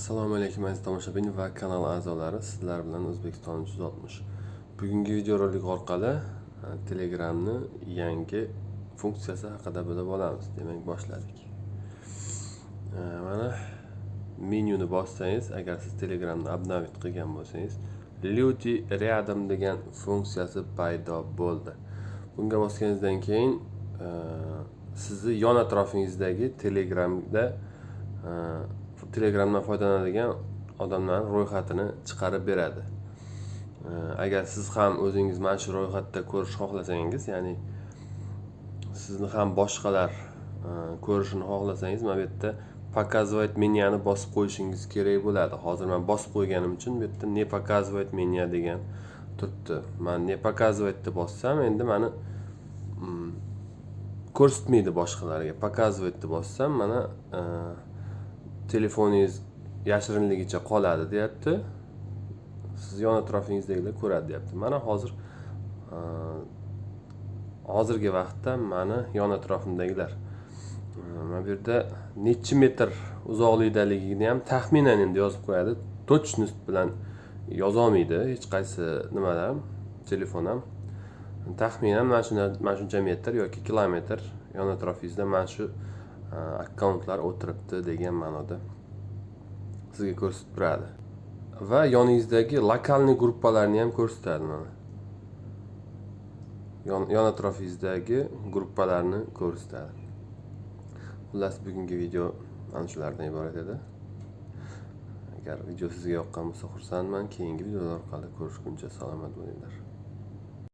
assalomu alaykum aziz tomoshabin va kanal a'zolari. Sizlar bilan o'zbekiston 360 bugungi videorolik orqali e, telegramni yangi funksiyasi haqida bilib olamiz. Demak boshladik. E, mana menyuni bossangiz agar siz telegramni обновить qilgan bo'lsangiz люди рядом degan funksiyasi paydo bo'ldi. Bunga bosganingizdan keyin e, sizni yon atrofingizdagi telegramda telegramdan foydalanadigan odamlarni ro'yxatini chiqarib beradi. Agar siz ham o'zingiz mana shu ro'yxatda ko'rish xohlasangiz ya'ni sizni ham boshqalar e, ko'rishini xohlasangiz mana bu yerda показывать menyani bosib qo'yishingiz kerak bo'ladi. Hozir man bosib qo'yganim uchun bu yerda не показывает меня degan turibdi. Man не показывать deb bossam endi mani ko'rsatmaydi boshqalarga. Показывать deb bossam mana e, telefoningiz yashirinligicha qoladi deyapti. Siz yon atrofingizdagilar ko'radi deyapti. Mana hozir e, hozirgi vaqtda mani yon atrofimdagilar. E, mana bu yerda nechi metr uzoqlikdaligini ham taxminan endi yozib qo'yadi. Точность bilan yozolmaydi hech qaysi nimada ham telefon ham. Taxminan mana shuncha metr yoki kilometr yon atrofingizda mana shu Э, akkauntlar o'tiribdi degan ma'noda sizga ko'rsatib turadi. Va yoningizdagi lokalniy gruppalarni ham ko'rsatadi mana. Yon, yon atrofingizdagi gruppalarni ko'rsatadi. Xullas bugungi video mana shulardan iborat edi. Agar video sizga yoqqan bo'lsa xursandman. Keyingi videolar orqali ko'rishguncha salomat bo'linglar.